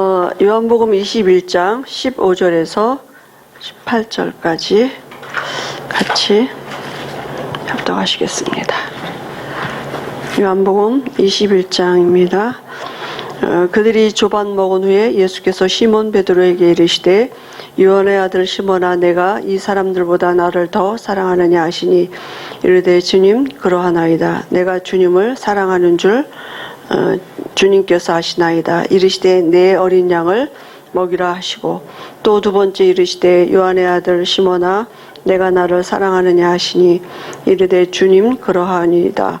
어, 요한복음 21장 15절에서 18절까지 같이 협독하시겠습니다. 요한복음 21장입니다. 어, 그들이 조반 먹은 후에 예수께서 시몬 베드로에게 이르시되 요한의 아들 시몬아 내가 이 사람들보다 나를 더 사랑하느냐 하시니 이르되 주님 그러하나이다 내가 주님을 사랑하는 줄 어, 주님께서 아시나이다. 이르시되 내 어린 양을 먹이라 하시고 또 두 번째 이르시되 요한의 아들 시몬아 내가 나를 사랑하느냐 하시니 이르되 주님 그러하니이다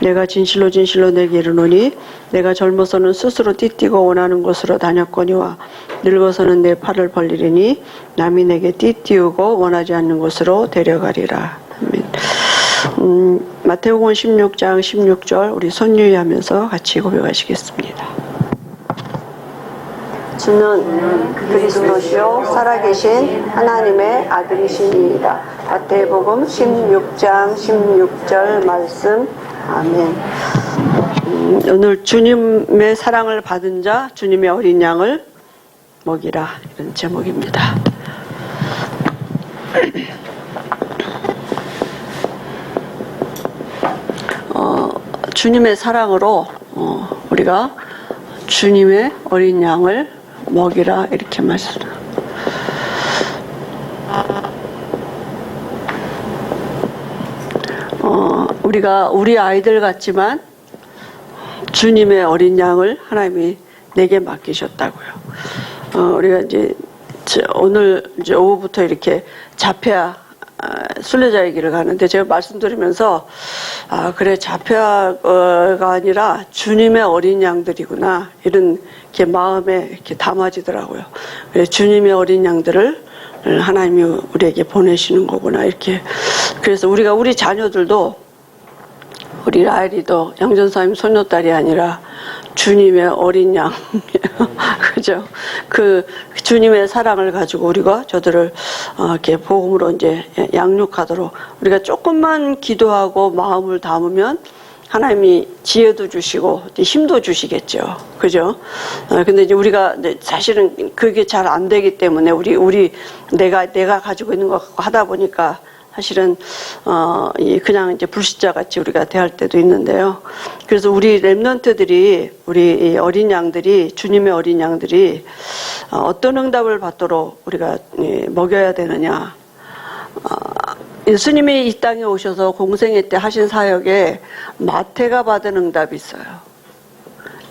내가 진실로 진실로 내게 이르노니 내가 젊어서는 스스로 띠띠고 원하는 곳으로 다녔거니와 늙어서는 내 팔을 벌리리니 남이 내게 띠띠우고 원하지 않는 곳으로 데려가리라. 아멘. 음, 마태복음 16장 16절 우리 손유의하면서 같이 고백하시겠습니다. 주는 그리스도시요 살아계신 하나님의 아들이시니이다. 마태복음 16장 16절 말씀 아멘. 음, 오늘 주님의 사랑을 받은 자, 주님의 어린 양을 먹이라 이런 제목입니다. 어, 주님의 사랑으로 어, 우리가 주님의 어린 양을 먹이라 이렇게 말씀. 어, 우리가 우리 아이들 같지만 주님의 어린 양을 하나님이 내게 맡기셨다고요. 어, 우리가 이제 저 오늘 이제 오후부터 이렇게 자폐아 아, 순례자 얘기를 가는데 제가 말씀드리면서 아 그래 자폐아가 아니라 주님의 어린 양들이구나 이런 게 마음에 이렇게 담아지더라고요. 그래 주님의 어린 양들을 하나님이 우리에게 보내시는 거구나 이렇게 그래서 우리가 우리 자녀들도 우리 라엘이도 양전사님 소녀딸이 아니라 주님의 어린 양 그죠 그 주님의 사랑을 가지고 우리가 저들을 어, 이렇게 복음으로 이제 양육하도록 우리가 조금만 기도하고 마음을 담으면 하나님이 지혜도 주시고 힘도 주시겠죠. 그죠? 어, 근데 이제 우리가 사실은 그게 잘 안 되기 때문에 우리, 우리, 내가, 내가 가지고 있는 것 갖고 하다 보니까 사실은, 어, 이 그냥 이제 불신자 같이 우리가 대할 때도 있는데요. 그래서 우리 랩런트들이, 우리 이 어린 양들이, 주님의 어린 양들이 어, 어떤 응답을 받도록 우리가 예, 먹여야 되느냐. 어, 예수님이 이 땅에 오셔서 공생애 때 하신 사역에 마태가 받은 응답이 있어요.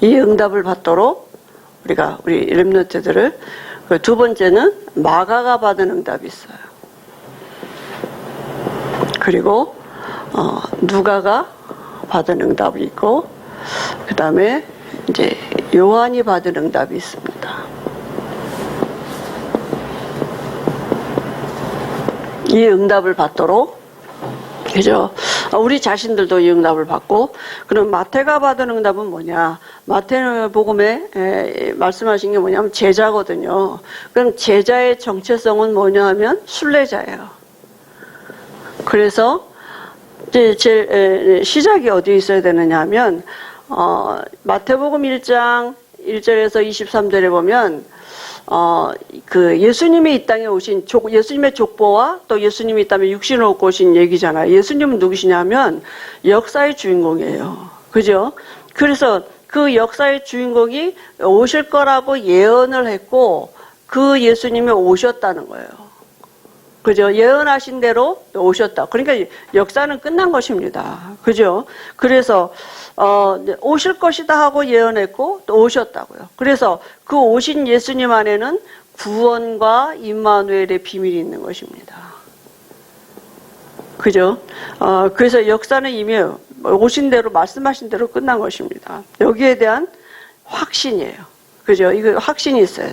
이 응답을 받도록 우리가 우리 렘너트들을 그두 번째는 마가가 받은 응답이 있어요. 그리고 어, 누가가 받은 응답이 있고 그 다음에 이제 요한이 받은 응답이 있습니다. 이 응답을 받도록 그죠? 우리 자신들도 이 응답을 받고 그럼 마태가 받은 응답은 뭐냐? 마태복음에 에, 말씀하신 게 뭐냐면 제자거든요. 그럼 제자의 정체성은 뭐냐 하면 순례자예요. 그래서 이제 제 에, 시작이 어디 있어야 되느냐 하면 어, 마태복음 1장 1절에서 23절에 보면 어, 그 예수님이 이 땅에 오신 족, 예수님의 족보와 또 예수님이 이 땅에 육신을 얻고 오신 얘기잖아요. 예수님은 누구시냐면 역사의 주인공이에요. 그죠? 그래서 그 역사의 주인공이 오실 거라고 예언을 했고 그 예수님이 오셨다는 거예요. 그죠? 예언하신 대로 오셨다. 그러니까 역사는 끝난 것입니다. 그죠? 그래서 어, 오실 것이다 하고 예언했고 또 오셨다고요. 그래서 그 오신 예수님 안에는 구원과 임마누엘의 비밀이 있는 것입니다. 그죠? 어, 그래서 역사는 이미 오신 대로 말씀하신 대로 끝난 것입니다. 여기에 대한 확신이에요. 그죠? 이거 확신이 있어요.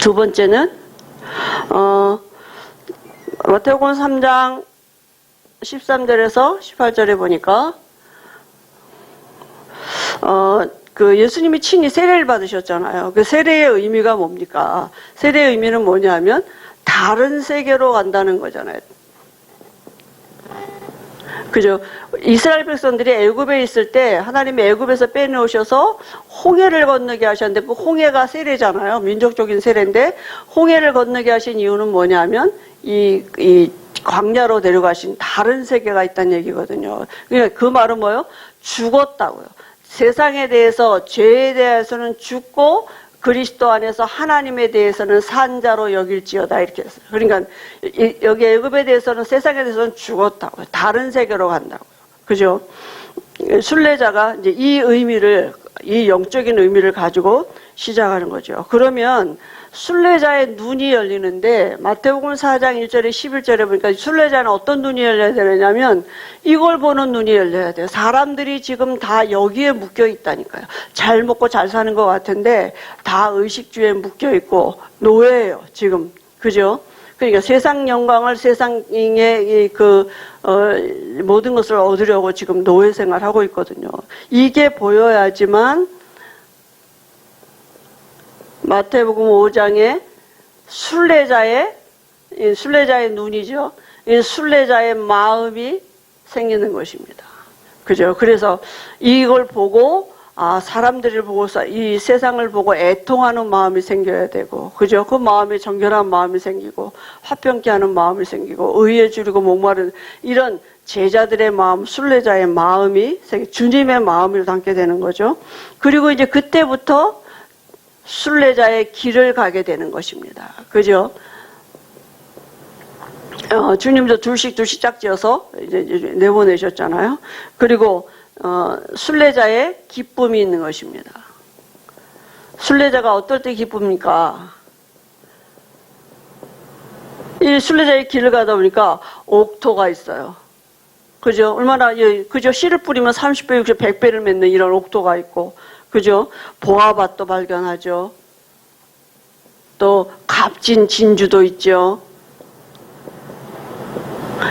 두 번째는 어, 마태복음 3장 13절에서 18절에 보니까 어, 그 예수님이 친히 세례를 받으셨잖아요. 그 세례의 의미가 뭡니까? 세례의 의미는 뭐냐면 다른 세계로 간다는 거잖아요. 그죠? 이스라엘 백성들이 애굽에 있을 때 하나님이 애굽에서 빼내오셔서 홍해를 건너게 하셨는데 그 홍해가 세례잖아요. 민족적인 세례인데 홍해를 건너게 하신 이유는 뭐냐면 이, 이 광야로 데려가신 다른 세계가 있다는 얘기거든요. 그러니까 그 말은 뭐예요? 죽었다고요. 세상에 대해서 죄에 대해서는 죽고 그리스도 안에서 하나님에 대해서는 산자로 여길지어다 이렇게 했어요. 그러니까 이- 여기 애굽에 대해서는 세상에 대해서는 죽었다고요. 다른 세계로 간다고요. 그죠? 순례자가 이제 이 의미를 이 영적인 의미를 가지고 시작하는 거죠. 그러면 순례자의 눈이 열리는데 마태복음 4장 1절에 11절에 보니까 순례자는 어떤 눈이 열려야 되느냐면 이걸 보는 눈이 열려야 돼요. 사람들이 지금 다 여기에 묶여 있다니까요. 잘 먹고 잘 사는 것 같은데 다 의식주에 묶여 있고 노예예요. 지금 그죠? 그러니까 세상 영광을 세상의 이그 어, 모든 것을 얻으려고 지금 노예 생활하고 있거든요. 이게 보여야지만 마태복음 5장에 순례자의 이 순례자의 눈이죠. 이 순례자의 마음이 생기는 것입니다. 그죠? 그래서 이걸 보고 아 사람들을 보고서 이 세상을 보고 애통하는 마음이 생겨야 되고 그죠? 그 마음에 정결한 마음이 생기고 화평케 하는 마음이 생기고 의에 줄이고 목마른 이런 제자들의 마음, 순례자의 마음이 생- 주님의 마음을 담게 되는 거죠. 그리고 이제 그때부터 순례자의 길을 가게 되는 것입니다. 그죠? 어, 주님도 둘씩 둘씩 짝지어서 이제 내보내셨잖아요. 그리고 어, 순례자의 기쁨이 있는 것입니다. 순례자가 어떨 때 기쁩니까? 이 순례자의 길을 가다 보니까 옥토가 있어요. 그죠? 얼마나, 예, 그죠? 씨를 뿌리면 30배, 60배, 100배를 맺는 이런 옥토가 있고, 그죠? 보아밭도 발견하죠. 또, 값진 진주도 있죠.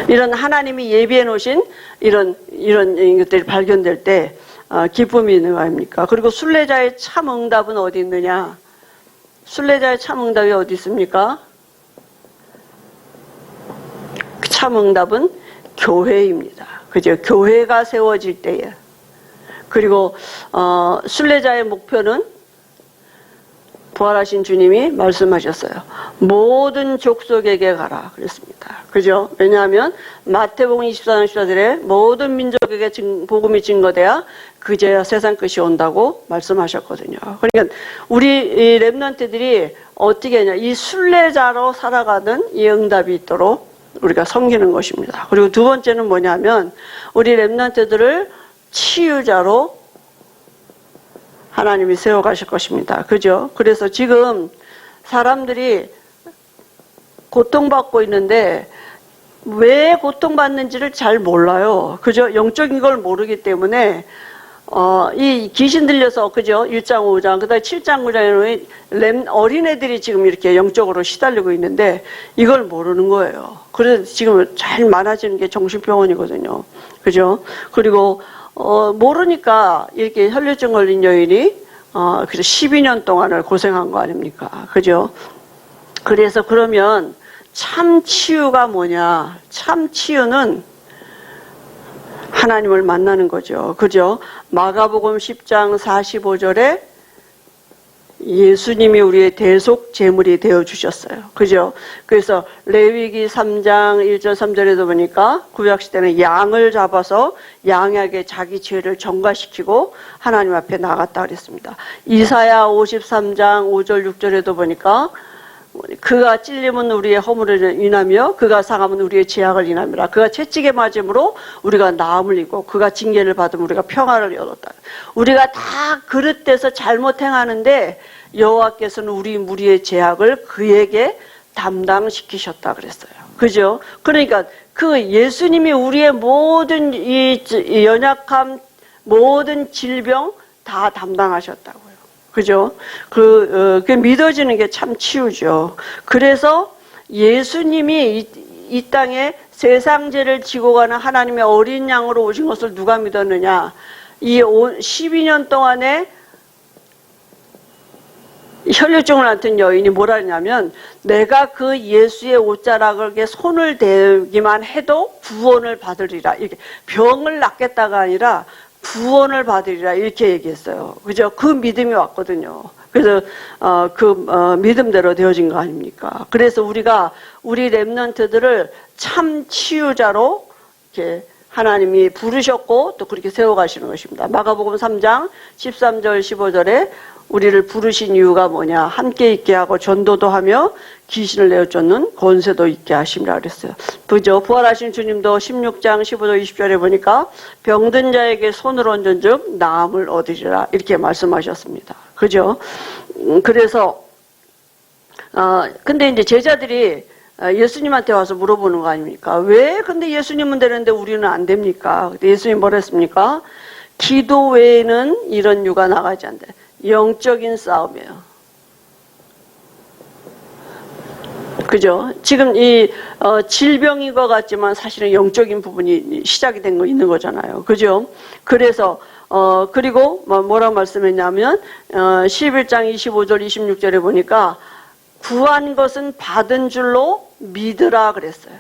이런 하나님이 예비해 놓으신 이런, 이런 것들이 발견될 때, 어, 기쁨이 있는 거 아닙니까? 그리고 순례자의 참 응답은 어디 있느냐? 순례자의 참 응답이 어디 있습니까? 그참 응답은 교회입니다. 그죠? 교회가 세워질 때에. 그리고, 어, 순례자의 목표는 부활하신 주님이 말씀하셨어요. 모든 족속에게 가라. 그랬습니다. 그죠? 왜냐하면 마태복음 24장 14절에 모든 민족에게 증- 복음이 증거돼야 그제야 세상 끝이 온다고 말씀하셨거든요. 그러니까 우리 이 랩런트들이 어떻게 하냐. 이 순례자로 살아가는 이 응답이 있도록 우리가 섬기는 것입니다. 그리고 두 번째는 뭐냐면 우리 랩런트들을 치유자로 하나님이 세워가실 것입니다. 그죠? 그래서 지금 사람들이 고통받고 있는데 왜 고통받는지를 잘 몰라요. 그죠? 영적인 걸 모르기 때문에 어, 이 귀신 들려서, 그죠? 1장, 5장, 그 다음에 7장, 9장에는 렘, 어린애들이 지금 이렇게 영적으로 시달리고 있는데 이걸 모르는 거예요. 그래서 지금 잘 많아지는 게 정신병원이거든요. 그죠? 그리고, 어, 모르니까 이렇게 혈류증 걸린 여인이, 어, 그래서 12년 동안을 고생한 거 아닙니까? 그죠? 그래서 그러면 참 치유가 뭐냐? 참 치유는 하나님을 만나는 거죠. 그죠? 마가복음 10장 45절에 예수님이 우리의 대속 제물이 되어 주셨어요. 그죠? 그래서 레위기 3장 1절 3절에도 보니까 구약 시대는 양을 잡아서 양에게 자기 죄를 전가시키고 하나님 앞에 나갔다 그랬습니다. 이사야 53장 5절 6절에도 보니까 그가 찔림은 우리의 허물을 인하며 그가 상함은 우리의 죄악을 인함이라. 그가 채찍에 맞음으로 우리가 나음을 입고 그가 징계를 받으면 우리가 평화를 얻었다. 우리가 다 그릇돼서 잘못 행하는데 여호와께서는 우리 무리의 죄악을 그에게 담당시키셨다 그랬어요. 그죠? 그러니까 그 예수님이 우리의 모든 이 연약함 모든 질병 다 담당하셨다고요 그죠? 그, 어, 그 믿어지는 게 참 치유죠. 그래서 예수님이 이, 이 땅에 세상 죄를 지고 가는 하나님의 어린 양으로 오신 것을 누가 믿었느냐? 이 12년 동안에 혈류증을 앓던 여인이 뭐라 했냐면 내가 그 예수의 옷자락에 손을 대기만 해도 구원을 받으리라 이렇게 병을 낫겠다가 아니라 구원을 받으리라 이렇게 얘기했어요. 그죠? 그 믿음이 왔거든요. 그래서 어, 그 어, 믿음대로 되어진 거 아닙니까? 그래서 우리가 우리 렘넌트들을 참 치유자로 이렇게 하나님이 부르셨고 또 그렇게 세워가시는 것입니다. 마가복음 3장 13절 15절에 우리를 부르신 이유가 뭐냐? 함께 있게 하고 전도도 하며 귀신을 내어 쫓는 권세도 있게 하심이라 그랬어요. 그죠? 부활하신 주님도 16장 15절 20절에 보니까 병든 자에게 손을 얹은 즉 나음을 얻으리라 이렇게 말씀하셨습니다. 그죠? 음, 그래서 어 근데 이제 제자들이 어, 예수님한테 와서 물어보는 거 아닙니까? 왜 근데 예수님은 되는데 우리는 안 됩니까? 예수님 뭐라 했습니까? 기도 외에는 이런 유가 나가지 않대. 영적인 싸움이에요. 그죠? 지금 이 어, 질병인 것 같지만 사실은 영적인 부분이 시작이 된 거 있는 거잖아요. 그죠? 그래서 어 그리고 뭐- 뭐라 말씀했냐면 어 11장 25절 26절에 보니까 구한 것은 받은 줄로 믿으라 그랬어요.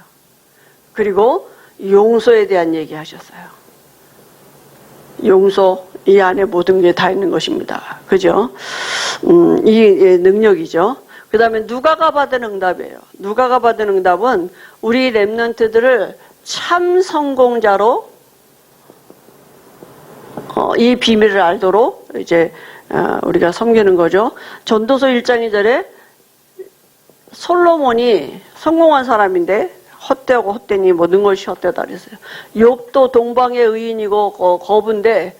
그리고 용서에 대한 얘기 하셨어요. 용서 이 안에 모든 게 다 있는 것입니다. 그죠? 음, 이 예, 능력이죠. 그 다음에 누가가 받은 응답이에요. 누가가 받은 응답은 우리 랩런트들을 참 성공자로 어, 이 비밀을 알도록 이제 어, 우리가 섬기는 거죠. 전도서 1장 2절에 솔로몬이 성공한 사람인데 헛되고 헛되니 모든 것이 헛되다 그랬어요. 욥도 동방의 의인이고 거- 거부인데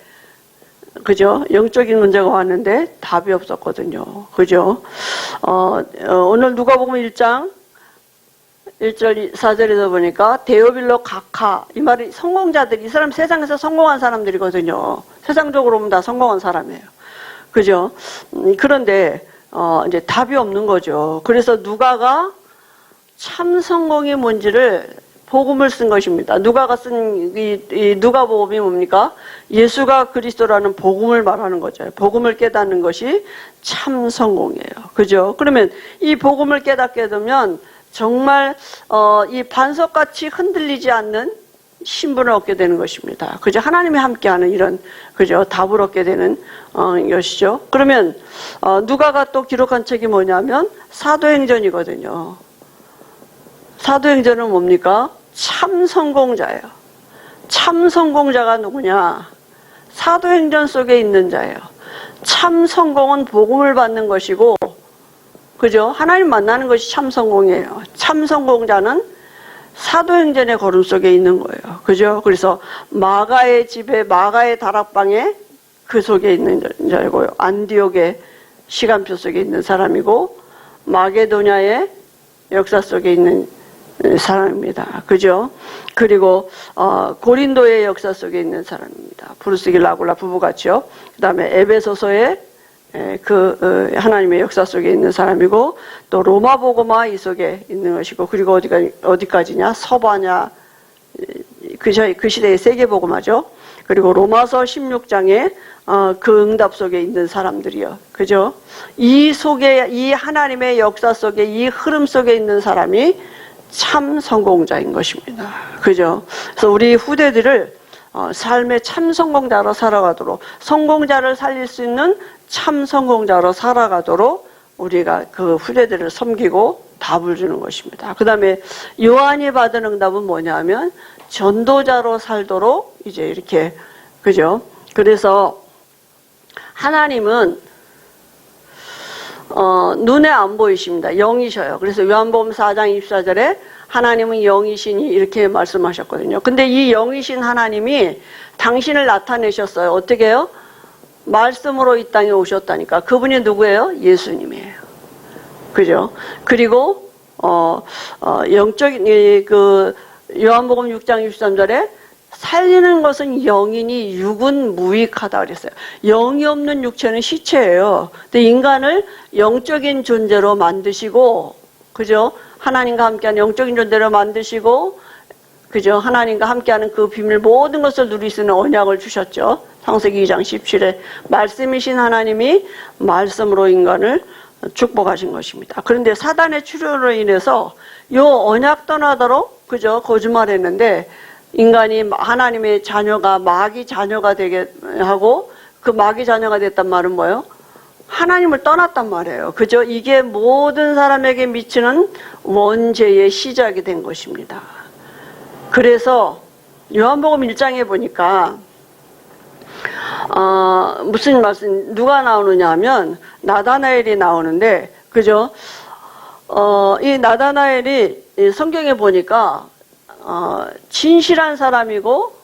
그죠? 영적인 문제가 왔는데 답이 없었거든요. 그죠? 어, 어, 오늘 누가복음 1장 1절 4절에서 보니까 데오빌로 각하 이 말이 성공자들이 이 사람 세상에서 성공한 사람들이거든요. 세상적으로 보면 다 성공한 사람이에요. 그죠? 음, 그런데 어, 이제 답이 없는 거죠. 그래서 누가가 참 성공이 뭔지를 복음을 쓴 것입니다. 누가가 쓴 이, 이 누가 복음이 뭡니까? 예수가 그리스도라는 복음을 말하는 거죠. 복음을 깨닫는 것이 참 성공이에요. 그죠? 그러면 이 복음을 깨닫게 되면 정말 어, 이 반석같이 흔들리지 않는 신분을 얻게 되는 것입니다. 그죠? 하나님이 함께하는 이런 그죠? 답을 얻게 되는 어, 것이죠. 그러면 어, 누가가 또 기록한 책이 뭐냐면 사도행전이거든요. 사도행전은 뭡니까? 참 성공자예요. 참 성공자가 누구냐? 사도행전 속에 있는 자예요. 참 성공은 복음을 받는 것이고, 그죠? 하나님 만나는 것이 참 성공이에요. 참 성공자는 사도행전의 걸음 속에 있는 거예요. 그죠? 그래서 마가의 집에, 마가의 다락방에 그 속에 있는 자이고요. 안디옥의 시간표 속에 있는 사람이고, 마게도냐의 역사 속에 있는 사람입니다. 그죠? 그리고 어, 고린도의 역사 속에 있는 사람입니다. 브루스기 라굴라 부부같이요. 그 다음에 에베소서의 에, 그 어, 하나님의 역사 속에 있는 사람이고 또 로마 복음화 이 속에 있는 것이고 그리고 어디가 어디까지냐 서바냐 그, 시- 그 시대의 세계 복음화죠. 그리고 로마서 16장에 어, 그 응답 속에 있는 사람들이요. 그죠? 이 속에 이 하나님의 역사 속에 이 흐름 속에 있는 사람이 참 성공자인 것입니다. 그죠? 그래서 우리 후대들을 어, 삶의 참 성공자로 살아가도록 성공자를 살릴 수 있는 참 성공자로 살아가도록 우리가 그 후대들을 섬기고 답을 주는 것입니다. 그 다음에 요한이 받은 응답은 뭐냐면 전도자로 살도록 이제 이렇게 그죠? 그래서 하나님은 어, 눈에 안 보이십니다. 영이셔요. 그래서 요한복음 4장 24절에 하나님은 영이시니 이렇게 말씀하셨거든요. 근데 이 영이신 하나님이 당신을 나타내셨어요. 어떻게 해요? 말씀으로 이 땅에 오셨다니까. 그분이 누구예요? 예수님이에요. 그죠? 그리고 어, 어 영적인 이, 그 요한복음 6장 63절에 살리는 것은 영이니 육은 무익하다 그랬어요. 영이 없는 육체는 시체예요. 근데 인간을 영적인 존재로 만드시고 그죠? 하나님과 함께하는 영적인 존재로 만드시고 그죠? 하나님과 함께하는 그 비밀 모든 것을 누릴 수 있는 언약을 주셨죠. 창세기 2장 17에 말씀이신 하나님이 말씀으로 인간을 축복하신 것입니다. 그런데 사단의 출현으로 인해서 요 언약 떠나도록 그죠? 거짓말했는데 인간이 하나님의 자녀가 마귀 자녀가 되게 하고 그 마귀 자녀가 됐단 말은 뭐예요? 하나님을 떠났단 말이에요. 그죠? 이게 모든 사람에게 미치는 원죄의 시작이 된 것입니다. 그래서 요한복음 1장에 보니까 어, 무슨 말씀 누가 나오느냐 하면 나다나엘이 나오는데 그죠? 어, 이 나다나엘이 이 성경에 보니까 어, 진실한 사람이고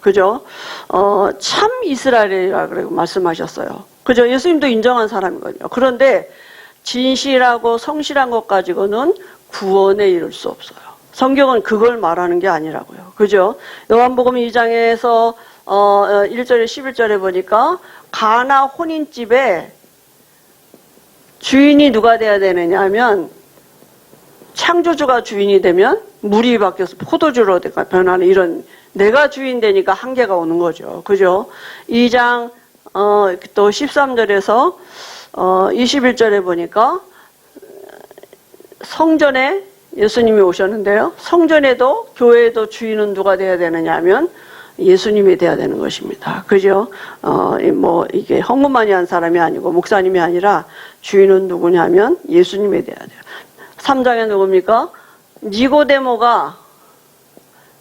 그죠? 어, 참 이스라엘이라 그러고 말씀하셨어요. 그죠? 예수님도 인정한 사람이거든요. 그런데 진실하고 성실한 것 가지고는 구원에 이를 수 없어요. 성경은 그걸 말하는 게 아니라고요. 그죠? 요한복음 2장에서 어, 1절에 11절에 보니까 가나 혼인집에 주인이 누가 돼야 되느냐 하면 창조주가 주인이 되면 물이 바뀌어서 포도주로 변하는 이런 내가 주인 되니까 한계가 오는 거죠. 그죠? 2장 어, 또 13절에서 어, 21절에 보니까 성전에 예수님이 오셨는데요. 성전에도 교회에도 주인은 누가 돼야 되느냐 하면 예수님이 돼야 되는 것입니다. 그죠? 어, 뭐, 이게 헌금만이 한 사람이 아니고 목사님이 아니라 주인은 누구냐면 예수님이 돼야 돼요. 3장에 누굽니까? 니고데모가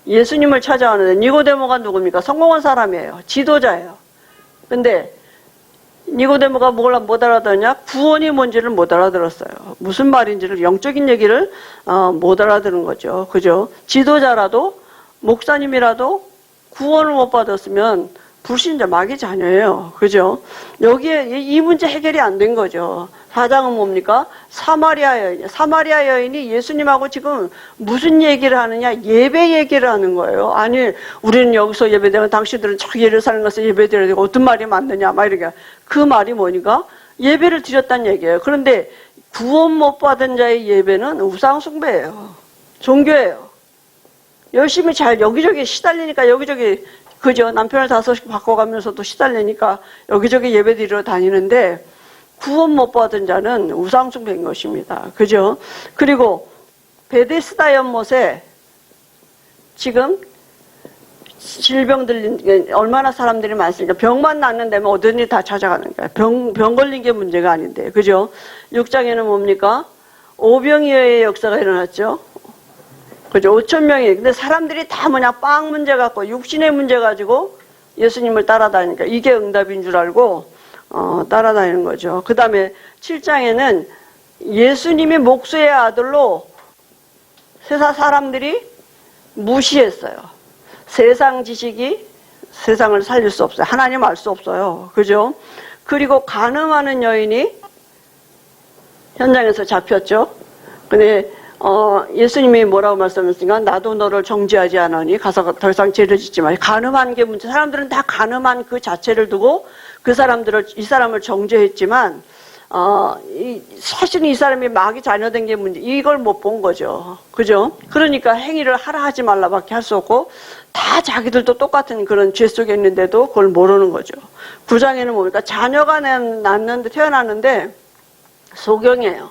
예수님을 찾아가는데 니고데모가 누굽니까? 성공한 사람이에요. 지도자예요. 근데 니고데모가 뭘 못 알아듣냐? 구원이 뭔지를 못 알아들었어요. 무슨 말인지를 영적인 얘기를 어, 못 알아들은 거죠. 그죠? 지도자라도 목사님이라도 구원을 못 받았으면 불신자 마귀 자녀예요. 그죠? 여기에 이 문제 해결이 안 된 거죠. 사장은 뭡니까? 사마리아 여인. 사마리아 여인이 예수님하고 지금 무슨 얘기를 하느냐? 예배 얘기를 하는 거예요. 아니, 우리는 여기서 예배드리면 당신들은 저 예루살렘 가서 예배드려야 되고 어떤 말이 맞느냐? 막 이렇게. 그 말이 뭐니까? 예배를 드렸다는 얘기예요. 그런데 구원 못 받은 자의 예배는 우상숭배예요. 종교예요. 열심히 잘 여기저기 시달리니까 여기저기 그죠 남편을 다섯씩 바꿔가면서도 시달리니까 여기저기 예배 드리러 다니는데 구원 못 받은 자는 우상숭배인 것입니다. 그죠? 그리고 베데스다 연못에 지금 질병 들린 얼마나 사람들이 많습니까? 병만 낫는 데면 어디니 다 찾아가는 거예요. 병, 병 걸린 게 문제가 아닌데. 그죠? 6장에는 뭡니까? 오병이어의 역사가 일어났죠. 그죠? 5천 명이. 근데 사람들이 다 뭐냐? 빵 문제 갖고, 육신의 문제 가지고 예수님을 따라다니니까 이게 응답인 줄 알고, 어, 따라다니는 거죠. 그 다음에 7장에는 예수님이 목수의 아들로 세상 사람들이 무시했어요. 세상 지식이 세상을 살릴 수 없어요. 하나님 알 수 없어요. 그죠? 그리고 가늠하는 여인이 현장에서 잡혔죠. 근데 어, 예수님이 뭐라고 말씀하셨습니까? 나도 너를 정죄하지 않으니 가서 더 이상 죄를 짓지 마. 가늠하는 게 문제. 사람들은 다 가늠한 그 자체를 두고 그 사람들을 이 사람을 정죄했지만 어, 이, 사실은 이 사람이 마귀 자녀된 게 문제. 이걸 못 본 거죠. 그죠? 그러니까 행위를 하라 하지 말라밖에 할 수 없고 다 자기들도 똑같은 그런 죄 속에 있는데도 그걸 모르는 거죠. 구장에는 뭡니까? 자녀가 낳는데 태어났는데 소경이에요.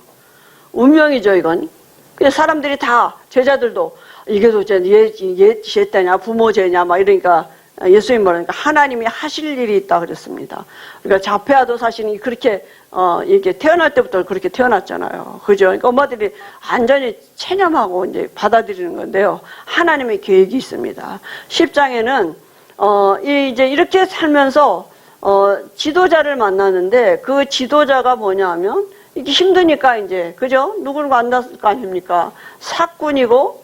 운명이죠, 이건. 그냥 사람들이 다 제자들도 이게 도대체 얘, 얘 죄다냐 부모 죄냐 막 이러니까 예수님 말하니까 하나님이 하실 일이 있다 그랬습니다. 그러니까 자폐아도 사실은 그렇게 어 이게 태어날 때부터 그렇게 태어났잖아요. 그죠? 그러니까 엄마들이 완전히 체념하고 이제 받아들이는 건데요. 하나님의 계획이 있습니다. 10장에는 어 이제 이렇게 살면서 어 지도자를 만나는데 그 지도자가 뭐냐면 이게 힘드니까 이제 그죠? 누구를 만났을 거 아닙니까? 사꾼이고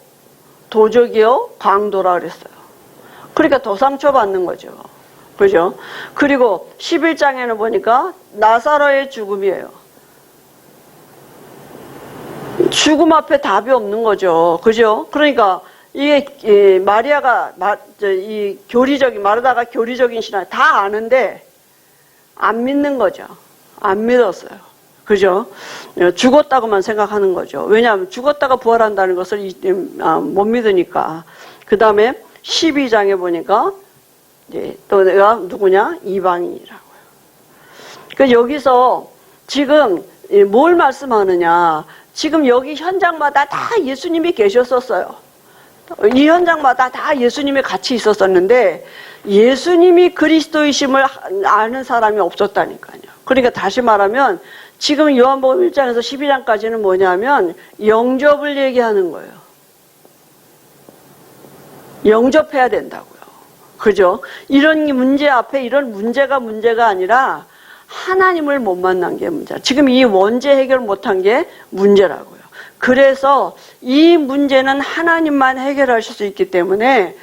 도적이요 강도라 그랬어요. 그러니까 더 상처받는 거죠. 그죠? 그리고 11장에는 보니까 나사로의 죽음이에요. 죽음 앞에 답이 없는 거죠. 그죠? 그러니까 이게 이 마리아가 이 교리적인 마르다가 교리적인 신앙 다 아는데 안 믿는 거죠. 안 믿었어요. 그죠? 어, 죽었다고만 생각하는 거죠. 왜냐하면 죽었다가 부활한다는 것을 이- 음, 아, 못 믿으니까. 그 다음에 12장에 보니까 또 내가 누구냐? 이방인이라고요. 그 여기서 지금 이뭘 말씀하느냐? 지금 여기 현장마다 다 예수님이 계셨었어요. 이 현장마다 다 예수님이 같이 있었었는데 예수님이 그리스도이심을 아는 사람이 없었다니까요. 그러니까 다시 말하면 지금 요한복음 1장에서 12장까지는 뭐냐면 영접을 얘기하는 거예요. 영접해야 된다고요. 그죠? 이런 문제 앞에 이런 문제가 문제가 아니라 하나님을 못 만난 게 문제야. 지금 이 원죄 해결 못한 게 문제라고요. 그래서 이 문제는 하나님만 해결하실 수 있기 때문에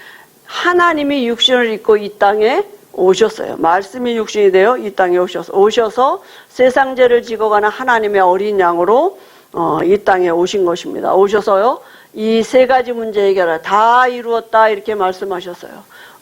하나님이 육신을 입고 이 땅에 오셨어요. 말씀이 육신이 되어 이 땅에 오셔서 오셔서 세상 죄를 지고 가는 하나님의 어린 양으로 어, 이 땅에 오신 것입니다. 오셔서요. 이 세 가지 문제 해결을 다 이루었다 이렇게 말씀하셨어요.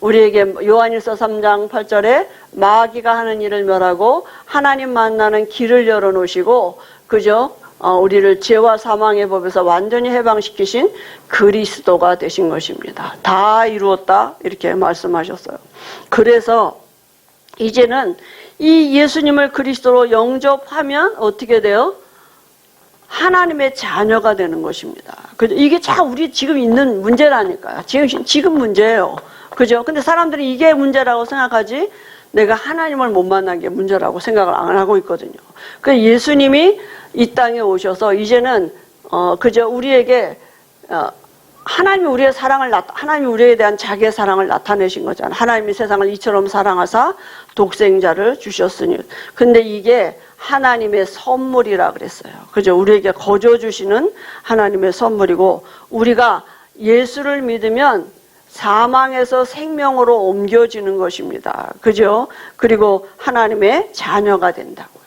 우리에게 요한일서 3장 8절에 마귀가 하는 일을 멸하고 하나님 만나는 길을 열어 놓으시고 그죠? 어, 우리를 죄와 사망의 법에서 완전히 해방시키신 그리스도가 되신 것입니다. 다 이루었다 이렇게 말씀하셨어요. 그래서 이제는 이 예수님을 그리스도로 영접하면 어떻게 돼요? 하나님의 자녀가 되는 것입니다. 그죠? 이게 참 우리 지금 있는 문제라니까요. 지금, 지금 문제예요. 그죠? 근데 사람들이 이게 문제라고 생각하지, 내가 하나님을 못 만난 게 문제라고 생각을 안 하고 있거든요. 그 예수님이 이 땅에 오셔서 이제는, 어, 그저 우리에게, 어, 하나님이 우리의 사랑을 나 하나님이 우리에 대한 자기의 사랑을 나타내신 거잖아요. 하나님이 세상을 이처럼 사랑하사 독생자를 주셨으니. 근데 이게 하나님의 선물이라 그랬어요. 그죠? 우리에게 거저 주시는 하나님의 선물이고 우리가 예수를 믿으면 사망에서 생명으로 옮겨지는 것입니다. 그죠? 그리고 하나님의 자녀가 된다고요.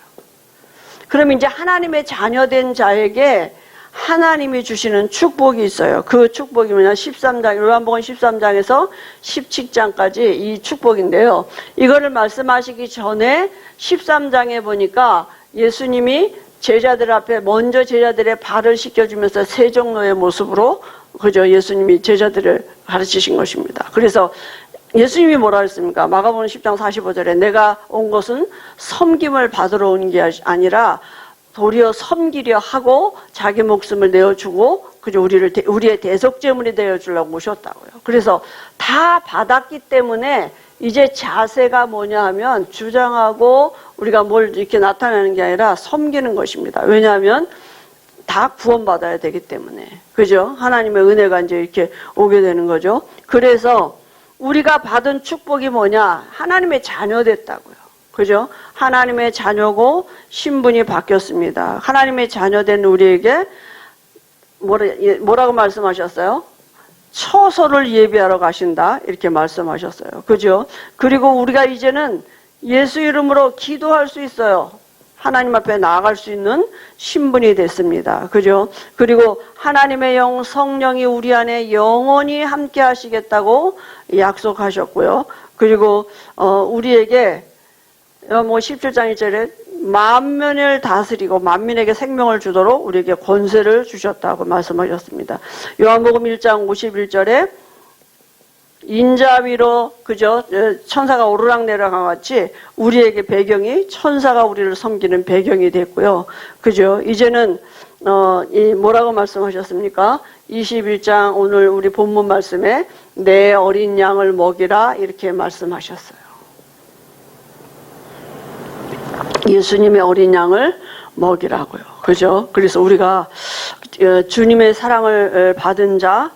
그럼 이제 하나님의 자녀된 자에게 하나님이 주시는 축복이 있어요. 그 축복이 뭐냐? 13장, 요한복음 13장에서 17장까지 이 축복인데요. 이거를 말씀하시기 전에 13장에 보니까 예수님이 제자들 앞에 먼저 제자들의 발을 씻겨주면서 세 종로의 모습으로 그저 예수님이 제자들을 가르치신 것입니다. 그래서 예수님이 뭐라 했습니까? 마가복음 10장 45절에 내가 온 것은 섬김을 받으러 온 게 아니라 도리어 섬기려 하고 자기 목숨을 내어주고 그저 우리를 대- 우리의 대속 제물이 되어 주려고 오셨다고요. 그래서 다 받았기 때문에 이제 자세가 뭐냐 하면 주장하고 우리가 뭘 이렇게 나타내는 게 아니라 섬기는 것입니다. 왜냐하면 다 구원받아야 되기 때문에. 그죠? 하나님의 은혜가 이제 이렇게 오게 되는 거죠. 그래서 우리가 받은 축복이 뭐냐? 하나님의 자녀 됐다고요. 그죠? 하나님의 자녀고 신분이 바뀌었습니다. 하나님의 자녀 된 우리에게 뭐라, 예, 뭐라고 말씀하셨어요? 처소를 예비하러 가신다. 이렇게 말씀하셨어요. 그죠? 그리고 우리가 이제는 예수 이름으로 기도할 수 있어요. 하나님 앞에 나아갈 수 있는 신분이 됐습니다. 그죠? 그리고 하나님의 영, 성령이 우리 안에 영원히 함께 하시겠다고 약속하셨고요. 그리고, 어, 우리에게, 어, 뭐, 17장 1절에 만면을 다스리고 만민에게 생명을 주도록 우리에게 권세를 주셨다고 말씀하셨습니다. 요한복음 1장 51절에 인자 위로 어, 천사가 오르락 내려간 것 같이 우리에게 배경이 천사가 우리를 섬기는 배경이 됐고요. 그죠? 이제는 어, 이 뭐라고 말씀하셨습니까? 21장 오늘 우리 본문 말씀에 내 어린 양을 먹이라 이렇게 말씀하셨어요. 예수님의 어린 양을 먹이라고요. 그죠? 그래서 우리가 어, 주님의 사랑을 어, 받은 자,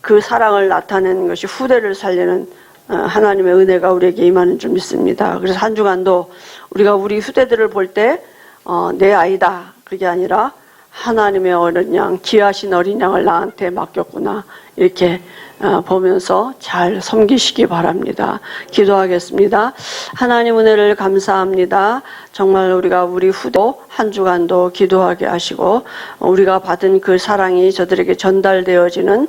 그 사랑을 나타내는 것이 후대를 살리는 어, 하나님의 은혜가 우리에게 임하는 줄 믿습니다. 그래서 한 주간도 우리가 우리 후대들을 볼 때, 어, 내 아이다. 그게 아니라 하나님의 어린 양, 귀하신 어린 양을 나한테 맡겼구나. 이렇게 어, 보면서 잘 섬기시기 바랍니다. 기도하겠습니다. 하나님 은혜를 감사합니다. 정말 우리가 우리 후도 한 주간도 기도하게 하시고 어, 우리가 받은 그 사랑이 저들에게 전달되어지는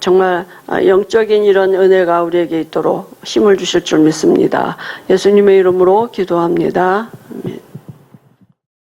정말 어, 영적인 이런 은혜가 우리에게 있도록 힘을 주실 줄 믿습니다. 예수님의 이름으로 기도합니다. 아멘.